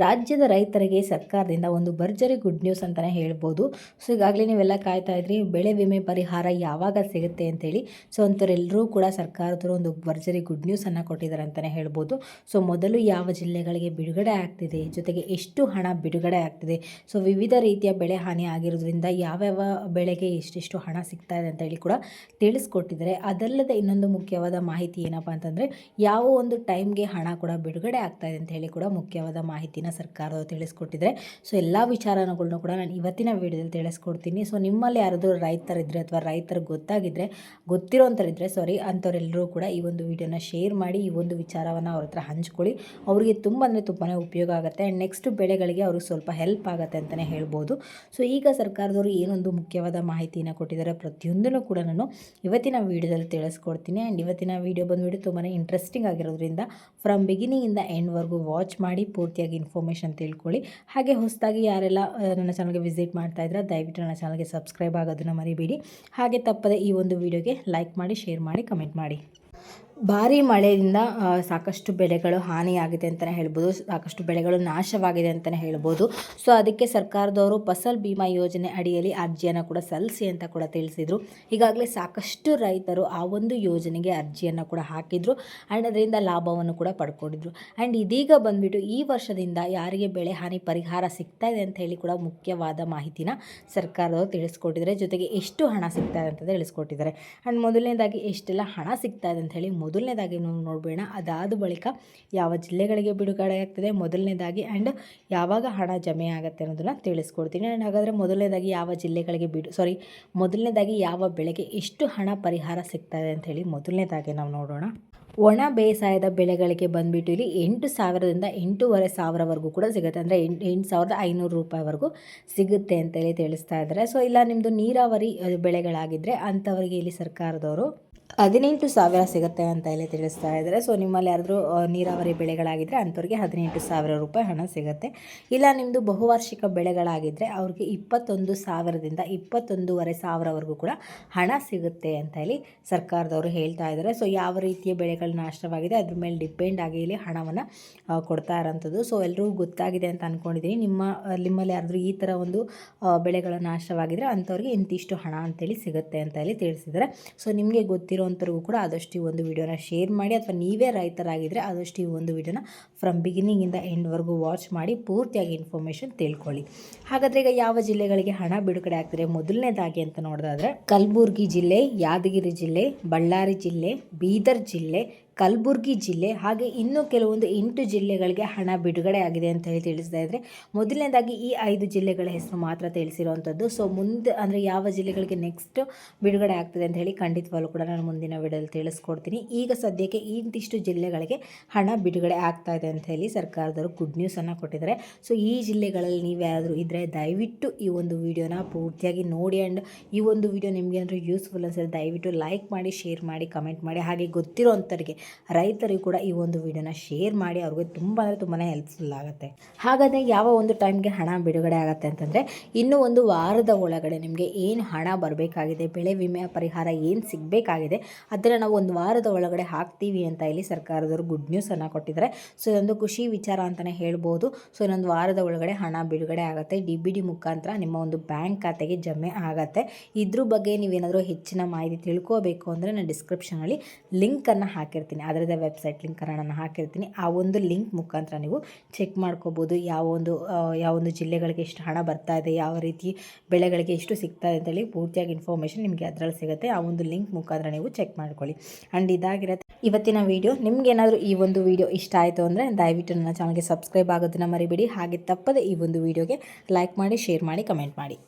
ರಾಜ್ಯದ ರೈತರಿಗೆ ಸರ್ಕಾರದಿಂದ ಒಂದು ಭರ್ಜರಿ ಗುಡ್ ನ್ಯೂಸ್ ಅಂತಲೇ ಹೇಳ್ಬೋದು. ಸೊ ಈಗಾಗಲೇ ನೀವೆಲ್ಲ ಕಾಯ್ತಾ ಇದ್ರಿ, ಬೆಳೆ ವಿಮೆ ಪರಿಹಾರ ಯಾವಾಗ ಸಿಗುತ್ತೆ ಅಂತೇಳಿ. ಸೊ ಅಂಥವರೆಲ್ಲರೂ ಕೂಡ ಸರ್ಕಾರದವರು ಒಂದು ಭರ್ಜರಿ ಗುಡ್ ನ್ಯೂಸನ್ನು ಕೊಟ್ಟಿದ್ದಾರೆ ಅಂತಲೇ ಹೇಳ್ಬೋದು. ಸೊ ಮೊದಲು ಯಾವ ಜಿಲ್ಲೆಗಳಿಗೆ ಬಿಡುಗಡೆ ಆಗ್ತಿದೆ, ಜೊತೆಗೆ ಎಷ್ಟು ಹಣ ಬಿಡುಗಡೆ ಆಗ್ತಿದೆ. ಸೊ ವಿವಿಧ ರೀತಿಯ ಬೆಳೆ ಹಾನಿ ಆಗಿರೋದ್ರಿಂದ ಯಾವ್ಯಾವ ಬೆಳೆಗೆ ಎಷ್ಟೆಷ್ಟು ಹಣ ಸಿಗ್ತಾ ಇದೆ ಅಂತ ಹೇಳಿ ಕೂಡ ತಿಳಿಸ್ಕೊಟ್ಟಿದ್ದಾರೆ. ಅದಲ್ಲದೆ ಇನ್ನೊಂದು ಮುಖ್ಯವಾದ ಮಾಹಿತಿ ಏನಪ್ಪ ಅಂತಂದರೆ, ಯಾವ ಒಂದು ಟೈಮ್ಗೆ ಹಣ ಕೂಡ ಬಿಡುಗಡೆ ಆಗ್ತಾ ಇದೆ ಅಂತ ಹೇಳಿ ಕೂಡ ಮುಖ್ಯವಾದ ಸರ್ಕಾರದವರು ತಿಳಿಸ್ಕೊಟ್ಟಿದ್ದಾರೆ ಸೊ ಎಲ್ಲ ವಿಚಾರಗಳನ್ನು ಕೂಡ ನಾನು ಇವತ್ತಿನ ವಿಡಿಯೋದಲ್ಲಿ ತಿಳಿಸ್ಕೊಡ್ತೀನಿ. ಸೊ ನಿಮ್ಮಲ್ಲಿ ಯಾರಾದರೂ ರೈತರಿದ್ದರೆ ಅಥವಾ ರೈತರು ಗೊತ್ತಾಗಿದ್ದರೆ ಗೊತ್ತಿರೋಂಥರಿದ್ದರೆ ಸಾರಿ ಅಂಥವರೆಲ್ಲರೂ ಕೂಡ ಈ ಒಂದು ವಿಡಿಯೋನ ಶೇರ್ ಮಾಡಿ, ಈ ಒಂದು ವಿಚಾರವನ್ನು ಅವ್ರ ಹತ್ರ ಹಂಚ್ಕೊಳ್ಳಿ. ಅವರಿಗೆ ತುಂಬ ಅಂದರೆ ತುಂಬಾ ಉಪಯೋಗ ಆಗುತ್ತೆ. ಆ್ಯಂಡ್ ನೆಕ್ಸ್ಟ್ ಬೆಳೆಗಳಿಗೆ ಅವ್ರಿಗೆ ಸ್ವಲ್ಪ ಹೆಲ್ಪ್ ಆಗುತ್ತೆ ಅಂತಲೇ ಹೇಳ್ಬೋದು. ಸೊ ಈಗ ಸರ್ಕಾರದವರು ಏನೊಂದು ಮುಖ್ಯವಾದ ಮಾಹಿತಿಯನ್ನು ಕೊಟ್ಟಿದ್ದಾರೆ ಪ್ರತಿಯೊಂದನ್ನು ಕೂಡ ನಾನು ಇವತ್ತಿನ ವೀಡಿಯೋದಲ್ಲಿ ತಿಳಿಸ್ಕೊಡ್ತೀನಿ. ಆ್ಯಂಡ್ ಇವತ್ತಿನ ವೀಡಿಯೋ ಬಂದುಬಿಟ್ಟು ತುಂಬಾ ಇಂಟ್ರೆಸ್ಟಿಂಗ್ ಆಗಿರೋದ್ರಿಂದ ಫ್ರಮ್ ಬಿಗಿನಿಂಗಿಂದ ಎಂಡ್ವರೆಗೂ ವಾಚ್ ಮಾಡಿ, ಪೂರ್ತಿಯಾಗಿ ಇನ್ಫಾರ್ಮೇಷನ್ ತಿಳ್ಕೊಳ್ಳಿ. ಹಾಗೆ ಹೊಸದಾಗಿ ಯಾರೆಲ್ಲ ನನ್ನ ಚಾನಲ್ಗೆ ವಿಸಿಟ್ ಮಾಡ್ತಾ ಇದ್ರೆ ದಯವಿಟ್ಟು ನನ್ನ ಚಾನಲ್ಗೆ ಸಬ್ಸ್ಕ್ರೈಬ್ ಆಗೋದನ್ನು ಮರಿಬೇಡಿ. ಹಾಗೆ ತಪ್ಪದೆ ಈ ಒಂದು ವಿಡಿಯೋಗೆ ಲೈಕ್ ಮಾಡಿ, ಶೇರ್ ಮಾಡಿ, ಕಮೆಂಟ್ ಮಾಡಿ. ಭಾರಿ ಮಳೆಯಿಂದ ಸಾಕಷ್ಟು ಬೆಳೆಗಳು ಹಾನಿಯಾಗಿದೆ ಅಂತಲೇ ಹೇಳ್ಬೋದು. ಸಾಕಷ್ಟು ಬೆಳೆಗಳು ನಾಶವಾಗಿದೆ ಅಂತಲೇ ಹೇಳ್ಬೋದು. ಸೊ, ಅದಕ್ಕೆ ಸರ್ಕಾರದವರು ಫಸಲ್ ಬಿಮಾ ಯೋಜನೆ ಅಡಿಯಲ್ಲಿ ಅರ್ಜಿಯನ್ನು ಕೂಡ ಸಲ್ಲಿಸಿ ಅಂತ ಕೂಡ ತಿಳಿಸಿದರು. ಈಗಾಗಲೇ ಸಾಕಷ್ಟು ರೈತರು ಆ ಒಂದು ಯೋಜನೆಗೆ ಅರ್ಜಿಯನ್ನು ಕೂಡ ಹಾಕಿದರು. ಆ್ಯಂಡ್ ಅದರಿಂದ ಲಾಭವನ್ನು ಕೂಡ ಪಡ್ಕೊಂಡಿದ್ರು. ಆ್ಯಂಡ್ ಇದೀಗ ಬಂದುಬಿಟ್ಟು ಈ ವರ್ಷದಿಂದ ಯಾರಿಗೆ ಬೆಳೆ ಹಾನಿ ಪರಿಹಾರ ಸಿಗ್ತಾ ಇದೆ ಅಂತ ಹೇಳಿ ಕೂಡ ಮುಖ್ಯವಾದ ಮಾಹಿತಿನ ಸರ್ಕಾರದವರು ತಿಳಿಸ್ಕೊಟ್ಟಿದ್ದಾರೆ. ಜೊತೆಗೆ ಎಷ್ಟು ಹಣ ಸಿಗ್ತಾ ಇದೆ ಅಂತ ತಿಳಿಸ್ಕೊಟ್ಟಿದ್ದಾರೆ. ಆ್ಯಂಡ್ ಮೊದಲನೇದಾಗಿ, ಎಷ್ಟೆಲ್ಲ ಹಣ ಸಿಗ್ತಾ ಇದೆ ಅಂತ ಹೇಳಿ ಮೊದಲನೇದಾಗಿ ನಾವು ನೋಡಬೇಡ. ಅದಾದ ಬಳಿಕ ಯಾವ ಜಿಲ್ಲೆಗಳಿಗೆ ಬಿಡುಗಡೆ ಆಗ್ತದೆ ಮೊದಲನೇದಾಗಿ ಆ್ಯಂಡ್ ಯಾವಾಗ ಹಣ ಜಮೆ ಆಗುತ್ತೆ ಅನ್ನೋದನ್ನು ತಿಳಿಸ್ಕೊಡ್ತೀನಿ. ಆ್ಯಂಡ್ ಹಾಗಾದರೆ ಮೊದಲನೇದಾಗಿ ಯಾವ ಜಿಲ್ಲೆಗಳಿಗೆ ಬಿಡು ಸಾರಿ ಮೊದಲನೇದಾಗಿ ಯಾವ ಬೆಳೆಗೆ ಎಷ್ಟು ಹಣ ಪರಿಹಾರ ಸಿಗ್ತದೆ ಅಂಥೇಳಿ ಮೊದಲನೇದಾಗಿ ನಾವು ನೋಡೋಣ. ಒಣ ಬೇಸಾಯದ ಬೆಳೆಗಳಿಗೆ ಬಂದುಬಿಟ್ಟು ಇಲ್ಲಿ ಎಂಟು ಸಾವಿರದಿಂದ ಎಂಟೂವರೆ ಸಾವಿರವರೆಗೂ ಕೂಡ ಸಿಗುತ್ತೆ. ಅಂದರೆ ಎಂಟು ಎಂಟು ಸಾವಿರದ ಐನೂರು ರೂಪಾಯಿವರೆಗೂ ಸಿಗುತ್ತೆ ಅಂತೇಳಿ ತಿಳಿಸ್ತಾ ಇದ್ದಾರೆ. ಸೊ ಇಲ್ಲ ನಿಮ್ಮದು ನೀರಾವರಿ ಬೆಳೆಗಳಾಗಿದ್ದರೆ ಅಂಥವರಿಗೆ ಇಲ್ಲಿ ಸರ್ಕಾರದವರು ಹದಿನೆಂಟು ಸಾವಿರ ಸಿಗುತ್ತೆ ಅಂತ ಇಲ್ಲಿ ತಿಳಿಸ್ತಾ ಇದ್ದಾರೆ. ಸೊ ನಿಮ್ಮಲ್ಲಿ ಯಾರಾದರೂ ನೀರಾವರಿ ಬೆಳೆಗಳಾಗಿದ್ದರೆ ಅಂಥವ್ರಿಗೆ ಹದಿನೆಂಟು ಸಾವಿರ ರೂಪಾಯಿ ಹಣ ಸಿಗುತ್ತೆ. ಇಲ್ಲ ನಿಮ್ಮದು ಬಹುವಾರ್ಷಿಕ ಬೆಳೆಗಳಾಗಿದ್ದರೆ ಅವ್ರಿಗೆ ಇಪ್ಪತ್ತೊಂದು ಸಾವಿರದಿಂದ ಇಪ್ಪತ್ತೊಂದೂವರೆ ಸಾವಿರವರೆಗೂ ಕೂಡ ಹಣ ಸಿಗುತ್ತೆ ಅಂತ ಹೇಳಿ ಸರ್ಕಾರದವರು ಹೇಳ್ತಾ ಇದ್ದಾರೆ. ಸೊ ಯಾವ ರೀತಿಯ ಬೆಳೆಗಳು ನಾಶವಾಗಿದೆ, ಅದ್ರ ಮೇಲೆ ಡಿಪೆಂಡ್ ಆಗಿ ಇಲ್ಲಿ ಹಣವನ್ನು ಕೊಡ್ತಾ ಇರೋಂಥದ್ದು. ಸೊ ಎಲ್ಲರಿಗೂ ಗೊತ್ತಾಗಿದೆ ಅಂತ ಅಂದ್ಕೊಂಡಿದ್ದೀನಿ ನಿಮ್ಮ, ನಿಮ್ಮಲ್ಲಿ ಯಾರಾದರೂ ಈ ಥರ ಒಂದು ಬೆಳೆಗಳು ನಾಶವಾಗಿದ್ದರೆ ಅಂಥವ್ರಿಗೆ ಇಂತಿಷ್ಟು ಹಣ ಅಂತೇಳಿ ಸಿಗುತ್ತೆ ಅಂತ ಹೇಳಿ ತಿಳಿಸಿದ್ದಾರೆ. ಸೊ ನಿಮಗೆ ಗೊತ್ತಿರೋಂಥವ್ರಿಗೂ ಕೂಡ ಆದಷ್ಟು ಈ ಒಂದು ವಿಡಿಯೋನ ಶೇರ್ ಮಾಡಿ ಅಥವಾ ನೀವೇ ರೈತರಾಗಿದ್ದರೆ ಆದಷ್ಟು ಈ ಒಂದು ವಿಡಿಯೋನ ಫ್ರಮ್ ಬಿಗಿನಿಂಗಿಂದ ಎಂಡ್ವರೆಗೂ ವಾಚ್ ಮಾಡಿ ಪೂರ್ತಿಯಾಗಿ ಇನ್ಫಾರ್ಮೇಷನ್ ತಿಳ್ಕೊಳ್ಳಿ. ಹಾಗಾದರೆ ಈಗ ಯಾವ ಜಿಲ್ಲೆಗಳಿಗೆ ಹಣ ಬಿಡುಗಡೆ ಆಗ್ತಿದೆ? ಮೊದಲನೇದಾಗಿ ಅಂತ ನೋಡೋದಾದ್ರೆ ಕಲಬುರಗಿ ಜಿಲ್ಲೆ, ಯಾದಗಿರಿ ಜಿಲ್ಲೆ, ಬಳ್ಳಾರಿ ಜಿಲ್ಲೆ, ಬೀದರ್ ಜಿಲ್ಲೆ ಕಲಬುರ್ಗಿ ಜಿಲ್ಲೆ ಹಾಗೆ ಇನ್ನೂ ಕೆಲವೊಂದು ಎಂಟು ಜಿಲ್ಲೆಗಳಿಗೆ ಹಣ ಬಿಡುಗಡೆ ಆಗಿದೆ ಅಂತ ಹೇಳಿ ತಿಳಿಸ್ತಾ ಇದ್ದರೆ ಮೊದಲನೇದಾಗಿ ಈ ಐದು ಜಿಲ್ಲೆಗಳ ಹೆಸರು ಮಾತ್ರ ತಿಳಿಸಿರುವಂಥದ್ದು ಸೊ ಮುಂದೆ ಅಂದರೆ ಯಾವ ಜಿಲ್ಲೆಗಳಿಗೆ ನೆಕ್ಸ್ಟ್ ಬಿಡುಗಡೆ ಆಗ್ತದೆ ಅಂತ ಹೇಳಿ ಖಂಡಿತವಾಗ್ಲೂ ಕೂಡ ನಾನು ಮುಂದಿನ ವಿಡಿಯೋದಲ್ಲಿ ತಿಳಿಸ್ಕೊಡ್ತೀನಿ. ಈಗ ಸದ್ಯಕ್ಕೆ ಇಂತಿಷ್ಟು ಜಿಲ್ಲೆಗಳಿಗೆ ಹಣ ಬಿಡುಗಡೆ ಆಗ್ತಾ ಇದೆ ಅಂತ ಹೇಳಿ ಸರ್ಕಾರದವರು ಗುಡ್ ನ್ಯೂಸನ್ನು ಕೊಟ್ಟಿದ್ದಾರೆ. ಸೊ ಈ ಜಿಲ್ಲೆಗಳಲ್ಲಿ ನೀವು ಯಾರಾದರೂ ಇದ್ದರೆ ದಯವಿಟ್ಟು ಈ ಒಂದು ವಿಡಿಯೋನ ಪೂರ್ತಿಯಾಗಿ ನೋಡಿ ಆ್ಯಂಡ್ ಈ ಒಂದು ವಿಡಿಯೋ ನಿಮಗೆ ಏನಾದರೂ ಯೂಸ್ಫುಲ್ ಅನ್ಸಿದ್ರೆ ದಯವಿಟ್ಟು ಲೈಕ್ ಮಾಡಿ ಶೇರ್ ಮಾಡಿ ಕಮೆಂಟ್ ಮಾಡಿ. ಹಾಗೆ ಗೊತ್ತಿರೋಂಥವ್ರಿಗೆ ರೈತರಿಗೂ ಕೂಡ ಈ ಒಂದು ವಿಡಿಯೋನ ಶೇರ್ ಮಾಡಿ, ಅವ್ರಿಗೆ ತುಂಬ ಅಂದರೆ ತುಂಬಾ ಹೆಲ್ಪ್ಫುಲ್ ಆಗುತ್ತೆ. ಹಾಗಾದರೆ ಯಾವ ಒಂದು ಟೈಮ್ಗೆ ಹಣ ಬಿಡುಗಡೆ ಆಗುತ್ತೆ ಅಂತಂದರೆ, ಇನ್ನೂ ಒಂದು ವಾರದ ಒಳಗಡೆ ನಿಮಗೆ ಏನು ಹಣ ಬರಬೇಕಾಗಿದೆ, ಬೆಳೆ ವಿಮೆ ಪರಿಹಾರ ಏನು ಸಿಗಬೇಕಾಗಿದೆ ಅದನ್ನು ನಾವು ಒಂದು ವಾರದ ಒಳಗಡೆ ಹಾಕ್ತೀವಿ ಅಂತ ಇಲ್ಲಿ ಸರ್ಕಾರದವರು ಗುಡ್ ನ್ಯೂಸನ್ನು ಕೊಟ್ಟಿದ್ದಾರೆ. ಸೊ ಇದೊಂದು ಖುಷಿ ವಿಚಾರ ಅಂತಲೇ ಹೇಳ್ಬೋದು. ಸೊ ಇನ್ನೊಂದು ವಾರದ ಒಳಗಡೆ ಹಣ ಬಿಡುಗಡೆ ಆಗುತ್ತೆ. ಡಿ ಬಿ ಡಿ ಮುಖಾಂತರ ನಿಮ್ಮ ಒಂದು ಬ್ಯಾಂಕ್ ಖಾತೆಗೆ ಜಮೆ ಆಗುತ್ತೆ. ಇದ್ರ ಬಗ್ಗೆ ನೀವೇನಾದರೂ ಹೆಚ್ಚಿನ ಮಾಹಿತಿ ತಿಳ್ಕೋಬೇಕು ಅಂದರೆ, ನಾನು ಡಿಸ್ಕ್ರಿಪ್ಷನಲ್ಲಿ ಲಿಂಕನ್ನು ಹಾಕಿರ್ತೀನಿ. ಅದರದ್ದೇ ವೆಬ್ಸೈಟ್ ಲಿಂಕನ್ನು ನಾನು ಹಾಕಿರ್ತೀನಿ. ಆ ಒಂದು ಲಿಂಕ್ ಮುಖಾಂತರ ನೀವು ಚೆಕ್ ಮಾಡ್ಕೋಬೋದು. ಯಾವ ಒಂದು ಯಾವ ಒಂದು ಜಿಲ್ಲೆಗಳಿಗೆ ಎಷ್ಟು ಹಣ ಬರ್ತಾ ಇದೆ, ಯಾವ ರೀತಿ ಬೆಳೆಗಳಿಗೆ ಎಷ್ಟು ಸಿಗ್ತಾ ಇದೆ ಅಂತೇಳಿ ಪೂರ್ತಿಯಾಗಿ ಇನ್ಫಾರ್ಮೇಷನ್ ನಿಮಗೆ ಅದರಲ್ಲಿ ಸಿಗುತ್ತೆ. ಆ ಒಂದು ಲಿಂಕ್ ಮುಖಾಂತರ ನೀವು ಚೆಕ್ ಮಾಡ್ಕೊಳ್ಳಿ. ಆ್ಯಂಡ್ ಇದಾಗಿರುತ್ತೆ, ಇವತ್ತಿನ ವಿಡಿಯೋ ನಿಮ್ಗೇನಾದರೂ ಈ ಒಂದು ವೀಡಿಯೋ ಇಷ್ಟ ಆಯಿತು ಅಂದರೆ ದಯವಿಟ್ಟು ನನ್ನ ಚಾನಲ್ಗೆ ಸಬ್ಸ್ಕ್ರೈಬ್ ಆಗೋದನ್ನು ಮರಿಬೇಡಿ. ಹಾಗೆ ತಪ್ಪದೆ ಈ ಒಂದು ವಿಡಿಯೋಗೆ ಲೈಕ್ ಮಾಡಿ ಶೇರ್ ಮಾಡಿ ಕಮೆಂಟ್ ಮಾಡಿ.